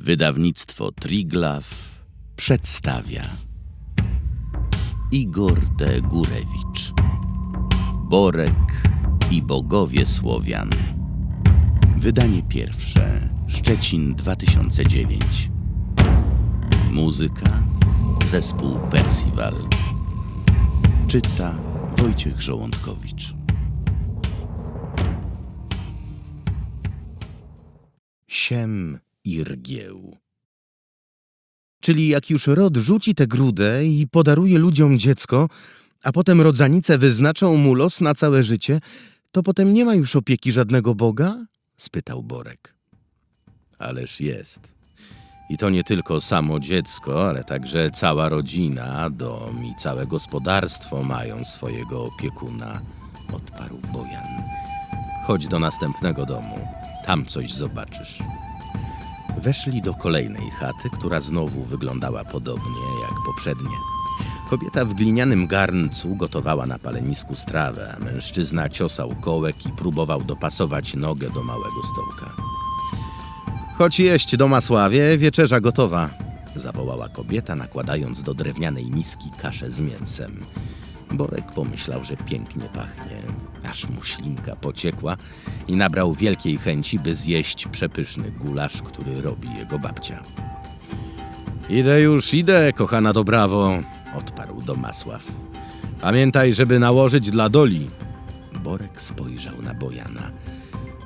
Wydawnictwo Triglav przedstawia Igor D. Górewicz Borek i bogowie Słowian. Wydanie pierwsze Szczecin 2009 Muzyka Zespół Percival. Czyta Wojciech Żołądkowicz. Siem i rgieł Czyli jak już rod rzuci tę grudę i podaruje ludziom dziecko, a potem rodzanice wyznaczą mu los na całe życie, to potem nie ma już opieki żadnego Boga? spytał Borek. Ależ jest. I to nie tylko samo dziecko, ale także cała rodzina, dom i całe gospodarstwo mają swojego opiekuna, odparł Bojan. Chodź do następnego domu, tam coś zobaczysz. Weszli do kolejnej chaty, która znowu wyglądała podobnie jak poprzednie. Kobieta w glinianym garncu gotowała na palenisku strawę, a mężczyzna ciosał kołek i próbował dopasować nogę do małego stołka. Chodź jeść, Domasławie, wieczerza gotowa, zawołała kobieta, nakładając do drewnianej miski kaszę z mięsem. Borek pomyślał, że pięknie pachnie, aż mu ślinka pociekła i nabrał wielkiej chęci, by zjeść przepyszny gulasz, który robi jego babcia. Idę już, idę, kochana Dobrawo, odparł Domasław. Pamiętaj, żeby nałożyć dla Doli. Borek spojrzał na Bojana.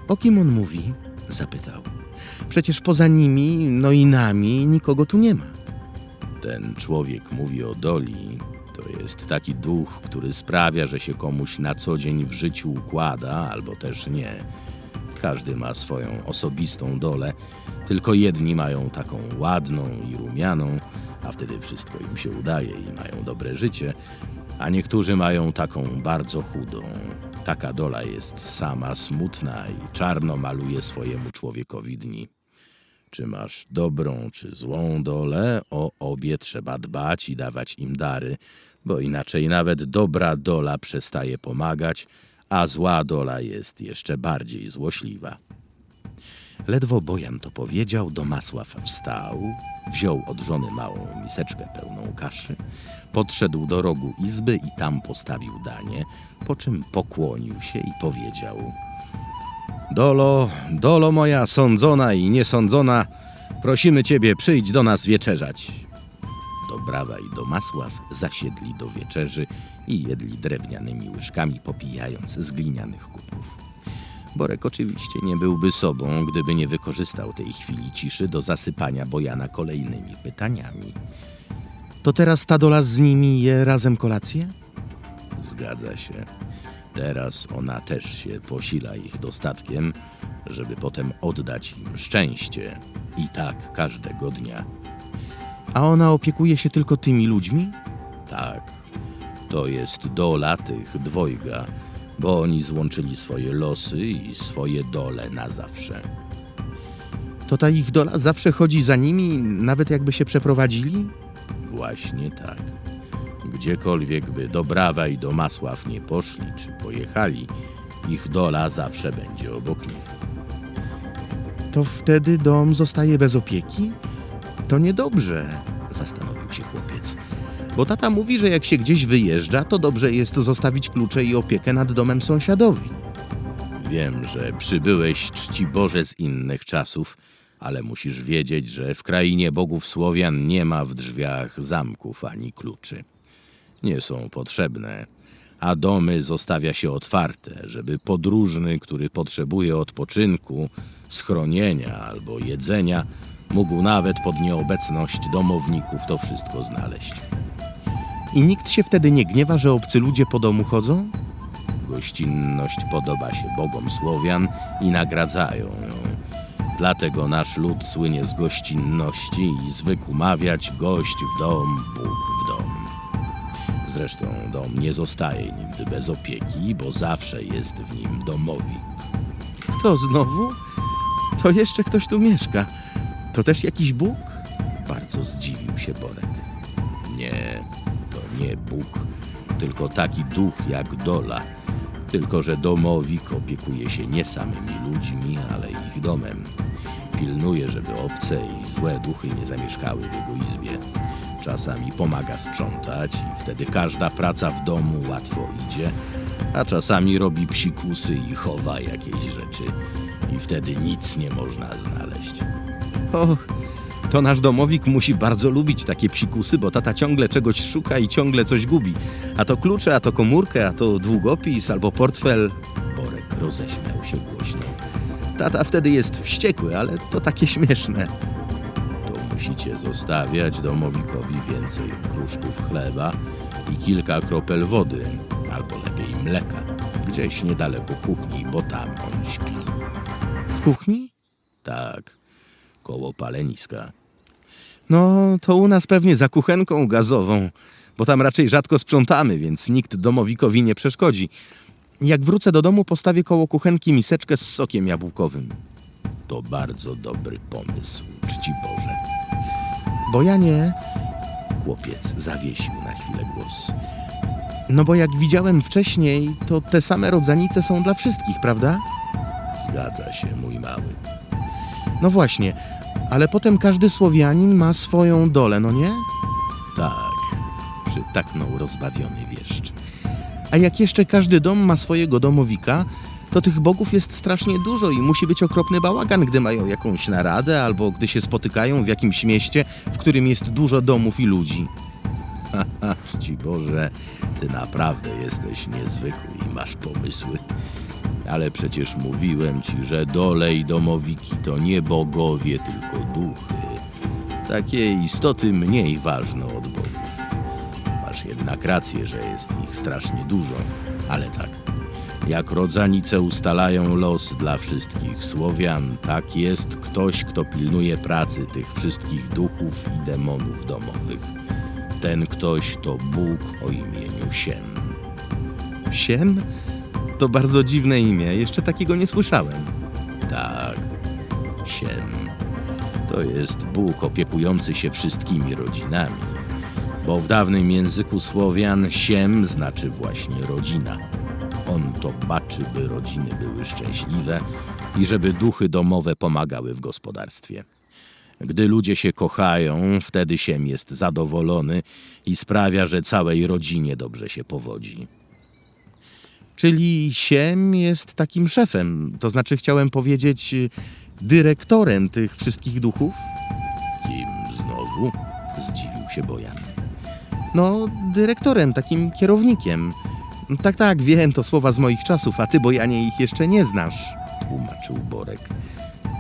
O kim on mówi? zapytał. Przecież poza nimi, no i nami, nikogo tu nie ma. Ten człowiek mówi o Doli. To jest taki duch, który sprawia, że się komuś na co dzień w życiu układa, albo też nie. Każdy ma swoją osobistą dolę, tylko jedni mają taką ładną i rumianą, a wtedy wszystko im się udaje i mają dobre życie, a niektórzy mają taką bardzo chudą. Taka dola jest sama smutna i czarno maluje swojemu człowiekowi dni. Czy masz dobrą czy złą dolę, o obie trzeba dbać i dawać im dary, bo inaczej nawet dobra dola przestaje pomagać, a zła dola jest jeszcze bardziej złośliwa. Ledwo Bojan to powiedział, Domasław wstał, wziął od żony małą miseczkę pełną kaszy, podszedł do rogu izby i tam postawił danie, po czym pokłonił się i powiedział – Dolo, dolo moja sądzona i niesądzona, prosimy ciebie, przyjdź do nas wieczerzać. Dobrawa i Domasław zasiedli do wieczerzy i jedli drewnianymi łyżkami, popijając z glinianych kubków. Borek oczywiście nie byłby sobą, gdyby nie wykorzystał tej chwili ciszy do zasypania Bojana kolejnymi pytaniami. To teraz ta dola z nimi je razem kolację? Zgadza się. Teraz ona też się posila ich dostatkiem, żeby potem oddać im szczęście. I tak każdego dnia. A ona opiekuje się tylko tymi ludźmi? Tak, to jest dola tych dwojga, bo oni złączyli swoje losy i swoje dole na zawsze. To ta ich dola zawsze chodzi za nimi, nawet jakby się przeprowadzili? Właśnie tak. Gdziekolwiek by Dobrawa i Domasław nie poszli czy pojechali, ich dola zawsze będzie obok nich. To wtedy dom zostaje bez opieki? To niedobrze, zastanowił się chłopiec. Bo tata mówi, że jak się gdzieś wyjeżdża, to dobrze jest zostawić klucze i opiekę nad domem sąsiadowi. Wiem, że przybyłeś czci Boże z innych czasów, ale musisz wiedzieć, że w krainie bogów Słowian nie ma w drzwiach zamków ani kluczy. Nie są potrzebne, a domy zostawia się otwarte, żeby podróżny, który potrzebuje odpoczynku, schronienia albo jedzenia, mógł nawet pod nieobecność domowników to wszystko znaleźć. I nikt się wtedy nie gniewa, że obcy ludzie po domu chodzą? Gościnność podoba się bogom Słowian i nagradzają ją. Dlatego nasz lud słynie z gościnności i zwykł mawiać gość w dom, Bóg w dom. Zresztą dom nie zostaje nigdy bez opieki, bo zawsze jest w nim domowi. To znowu? To jeszcze ktoś tu mieszka. To też jakiś Bóg? Bardzo zdziwił się Borek. Nie, to nie Bóg, tylko taki duch jak Dola. Tylko, że domowik opiekuje się nie samymi ludźmi, ale ich domem. Pilnuje, żeby obce i złe duchy nie zamieszkały w jego izbie. Czasami pomaga sprzątać i wtedy każda praca w domu łatwo idzie, a czasami robi psikusy i chowa jakieś rzeczy i wtedy nic nie można znaleźć. Och, to nasz domowik musi bardzo lubić takie psikusy, bo tata ciągle czegoś szuka i ciągle coś gubi. A to klucze, a to komórkę, a to długopis albo portfel. Roześmiał się głośno. Tata wtedy jest wściekły, ale to takie śmieszne. To musicie zostawiać domowikowi więcej kruszków chleba i kilka kropel wody, albo lepiej mleka, gdzieś niedaleko kuchni, bo tam on śpi. W kuchni? Tak, koło paleniska. No, to u nas pewnie za kuchenką gazową, bo tam raczej rzadko sprzątamy, więc nikt domowikowi nie przeszkodzi. Jak wrócę do domu, postawię koło kuchenki miseczkę z sokiem jabłkowym. To bardzo dobry pomysł, czci Boże. Bo ja nie. Chłopiec zawiesił na chwilę głos. No bo jak widziałem wcześniej, to te same rodzanice są dla wszystkich, prawda? Zgadza się, mój mały. No właśnie, ale potem każdy Słowianin ma swoją dolę, no nie? Tak, przytaknął rozbawiony wieszcz. A jak jeszcze każdy dom ma swojego domowika, to tych bogów jest strasznie dużo i musi być okropny bałagan, gdy mają jakąś naradę albo gdy się spotykają w jakimś mieście, w którym jest dużo domów i ludzi. Haha, czci Boże, ty naprawdę jesteś niezwykły i masz pomysły. Ale przecież mówiłem ci, że dole i domowiki to nie bogowie, tylko duchy. Takie istoty mniej ważne od jednak rację, że jest ich strasznie dużo, ale tak. Jak rodzanice ustalają los dla wszystkich Słowian, tak jest ktoś, kto pilnuje pracy tych wszystkich duchów i demonów domowych. Ten ktoś to Bóg o imieniu Siem. Siem? To bardzo dziwne imię, jeszcze takiego nie słyszałem. Tak, Siem. To jest Bóg opiekujący się wszystkimi rodzinami. Bo w dawnym języku Słowian Siem znaczy właśnie rodzina. On to baczy, by rodziny były szczęśliwe i żeby duchy domowe pomagały w gospodarstwie. Gdy ludzie się kochają, wtedy Siem jest zadowolony i sprawia, że całej rodzinie dobrze się powodzi. Czyli Siem jest takim szefem, to znaczy chciałem powiedzieć dyrektorem tych wszystkich duchów? Kim znowu? Zdziwił się Bojan. No, dyrektorem, takim kierownikiem. Tak, tak, wiem, to słowa z moich czasów, a ty, Bojanie, ich jeszcze nie znasz. Tłumaczył Borek.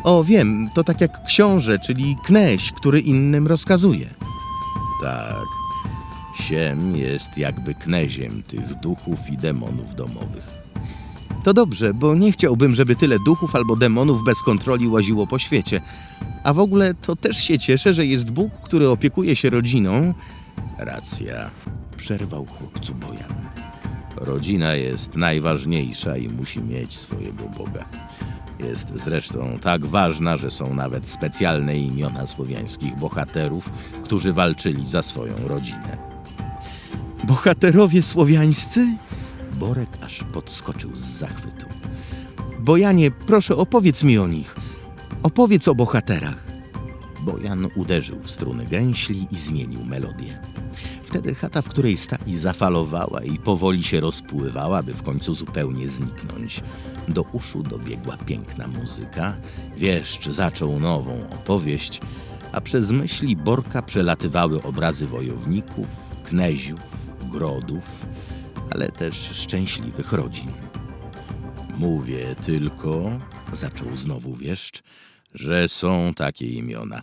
O, wiem, to tak jak książę, czyli kneś, który innym rozkazuje. Tak. Siem jest jakby kneziem tych duchów i demonów domowych. To dobrze, bo nie chciałbym, żeby tyle duchów albo demonów bez kontroli łaziło po świecie. A w ogóle to też się cieszę, że jest Bóg, który opiekuje się rodziną. Racja, przerwał chłopcu Bojan. Rodzina jest najważniejsza i musi mieć swojego Boga. Jest zresztą tak ważna, że są nawet specjalne imiona słowiańskich bohaterów, którzy walczyli za swoją rodzinę. Bohaterowie słowiańscy? Borek aż podskoczył z zachwytu. Bojanie, proszę opowiedz mi o nich. Opowiedz o bohaterach. Bojan uderzył w struny gęśli i zmienił melodię. Wtedy chata, w której stali, zafalowała i powoli się rozpływała, by w końcu zupełnie zniknąć. Do uszu dobiegła piękna muzyka, wieszcz zaczął nową opowieść, a przez myśli Borka przelatywały obrazy wojowników, kneziów, grodów, ale też szczęśliwych rodzin. Mówię tylko, zaczął znowu wieszcz, że są takie imiona.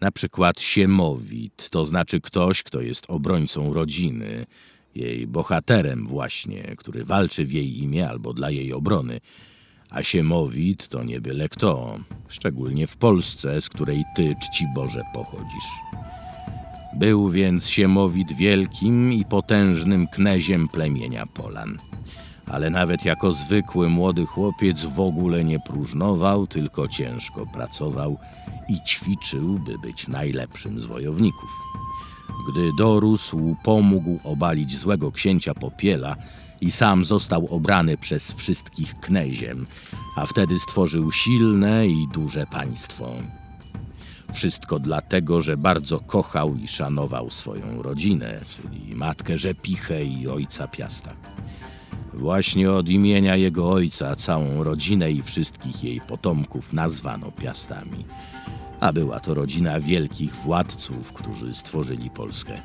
Na przykład Siemowit, to znaczy ktoś, kto jest obrońcą rodziny, jej bohaterem właśnie, który walczy w jej imię albo dla jej obrony. A Siemowit to nie byle kto, szczególnie w Polsce, z której ty, czci Boże, pochodzisz. Był więc Siemowit wielkim i potężnym kneziem plemienia Polan. Ale nawet jako zwykły młody chłopiec w ogóle nie próżnował, tylko ciężko pracował i ćwiczył, by być najlepszym z wojowników. Gdy dorósł, pomógł obalić złego księcia Popiela i sam został obrany przez wszystkich kneziem, a wtedy stworzył silne i duże państwo. Wszystko dlatego, że bardzo kochał i szanował swoją rodzinę, czyli matkę Rzepichę i ojca Piasta. Właśnie od imienia jego ojca całą rodzinę i wszystkich jej potomków nazwano Piastami, a była to rodzina wielkich władców, którzy stworzyli Polskę.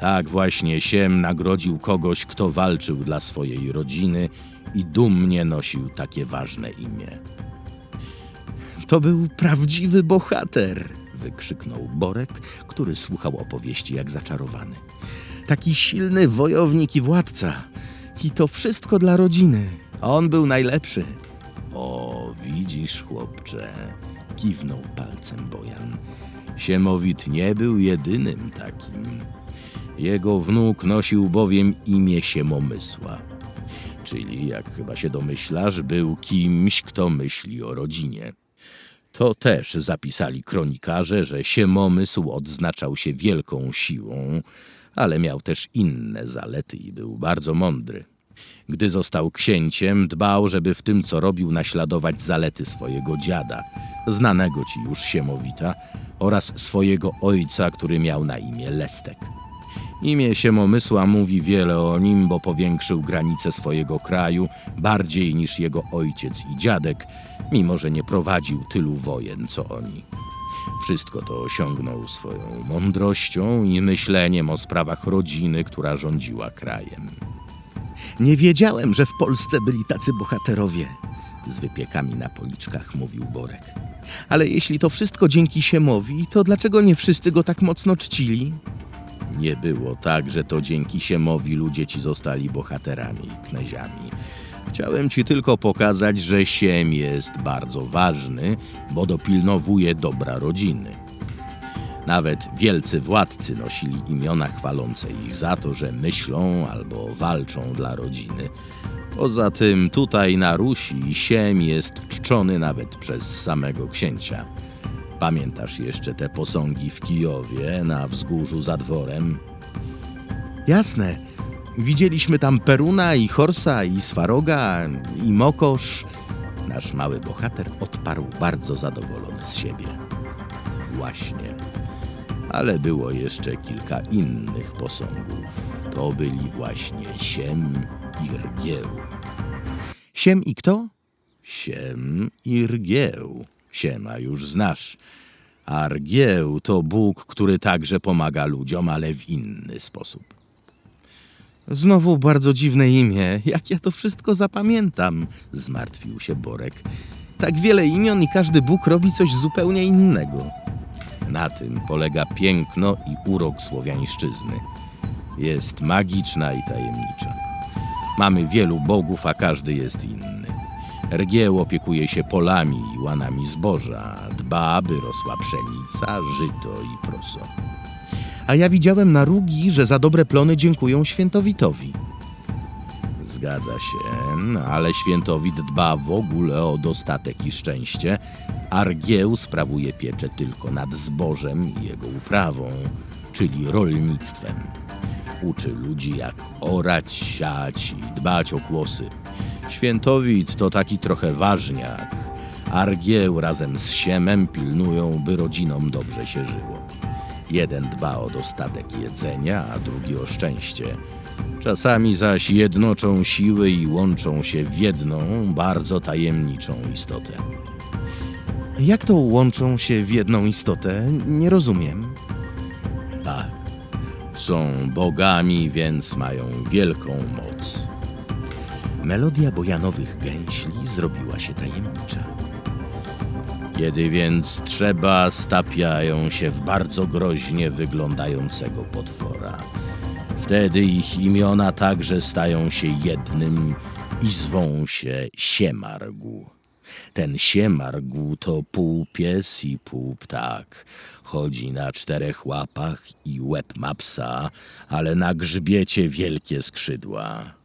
Tak właśnie Siem nagrodził kogoś, kto walczył dla swojej rodziny i dumnie nosił takie ważne imię. To był prawdziwy bohater, wykrzyknął Borek, który słuchał opowieści jak zaczarowany. Taki silny wojownik i władca. I to wszystko dla rodziny. On był najlepszy. O, widzisz, chłopcze, kiwnął palcem Bojan. Siemowit nie był jedynym takim. Jego wnuk nosił bowiem imię Siemomysła. Czyli, jak chyba się domyślasz, był kimś, kto myśli o rodzinie. To też zapisali kronikarze, że Siemomysł odznaczał się wielką siłą, ale miał też inne zalety i był bardzo mądry. Gdy został księciem, dbał, żeby w tym, co robił, naśladować zalety swojego dziada, znanego ci już Siemowita, oraz swojego ojca, który miał na imię Lestek. Imię Siemomysła mówi wiele o nim, bo powiększył granice swojego kraju bardziej niż jego ojciec i dziadek, mimo że nie prowadził tylu wojen co oni. Wszystko to osiągnął swoją mądrością i myśleniem o sprawach rodziny, która rządziła krajem. Nie wiedziałem, że w Polsce byli tacy bohaterowie. Z wypiekami na policzkach mówił Borek. Ale jeśli to wszystko dzięki Siemowi, to dlaczego nie wszyscy go tak mocno czcili? Nie było tak, że to dzięki Siemowi ludzie ci zostali bohaterami i kneziami. Chciałem ci tylko pokazać, że Siem jest bardzo ważny, bo dopilnowuje dobra rodziny. Nawet wielcy władcy nosili imiona chwalące ich za to, że myślą albo walczą dla rodziny. Poza tym tutaj na Rusi Siem jest czczony nawet przez samego księcia. Pamiętasz jeszcze te posągi w Kijowie na wzgórzu za dworem? Jasne. Widzieliśmy tam Peruna i Horsa i Swaroga i Mokosz. Nasz mały bohater odparł bardzo zadowolony z siebie. Właśnie. Ale było jeszcze kilka innych posągów. To byli właśnie Siem i Rgieł. Siem i kto? Siem i Rgieł. Siema już znasz. A Rgieł to Bóg, który także pomaga ludziom, ale w inny sposób. Znowu bardzo dziwne imię. Jak ja to wszystko zapamiętam? Zmartwił się Borek. Tak wiele imion i każdy Bóg robi coś zupełnie innego. Na tym polega piękno i urok słowiańszczyzny. Jest magiczna i tajemnicza. Mamy wielu bogów, a każdy jest inny. Rgieł opiekuje się polami i łanami zboża, dba, aby rosła pszenica, żyto i proso. A ja widziałem na Rugi, że za dobre plony dziękują świętowitowi. Zgadza się, ale świętowit dba w ogóle o dostatek i szczęście, a Rgieł sprawuje pieczę tylko nad zbożem i jego uprawą, czyli rolnictwem. Uczy ludzi jak orać, siać i dbać o kłosy. Świętowit to taki trochę ważniak, a Rgieł razem z Siemem pilnują, by rodzinom dobrze się żyło. Jeden dba o dostatek jedzenia, a drugi o szczęście. Czasami zaś jednoczą siły i łączą się w jedną, bardzo tajemniczą istotę. Jak to łączą się w jedną istotę? Nie rozumiem. Tak, są bogami, więc mają wielką moc. Melodia bojanowych gęśli zrobiła się tajemnicza. Kiedy więc trzeba, stapiają się w bardzo groźnie wyglądającego potwora. Wtedy ich imiona także stają się jednym i zwą się Siemargu. Ten Siemargu to pół pies i pół ptak. Chodzi na czterech łapach i łeb ma psa, ale na grzbiecie wielkie skrzydła.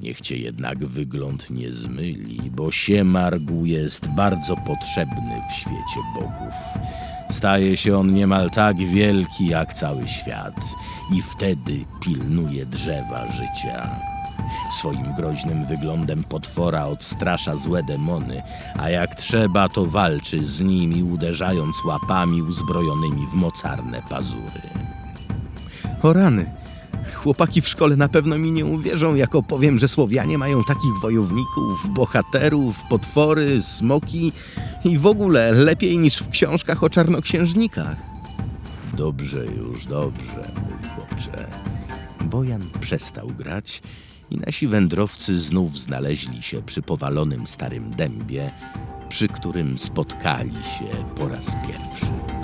Niech cię jednak wygląd nie zmyli, bo Siemargu jest bardzo potrzebny w świecie bogów. Staje się on niemal tak wielki jak cały świat i wtedy pilnuje drzewa życia. Swoim groźnym wyglądem potwora odstrasza złe demony, a jak trzeba, to walczy z nimi, uderzając łapami uzbrojonymi w mocarne pazury. O rany! Chłopaki w szkole na pewno mi nie uwierzą, jak opowiem, że Słowianie mają takich wojowników, bohaterów, potwory, smoki i w ogóle lepiej niż w książkach o czarnoksiężnikach. Dobrze już, dobrze, mój chłopcze. Bojan przestał grać i nasi wędrowcy znów znaleźli się przy powalonym starym dębie, przy którym spotkali się po raz pierwszy.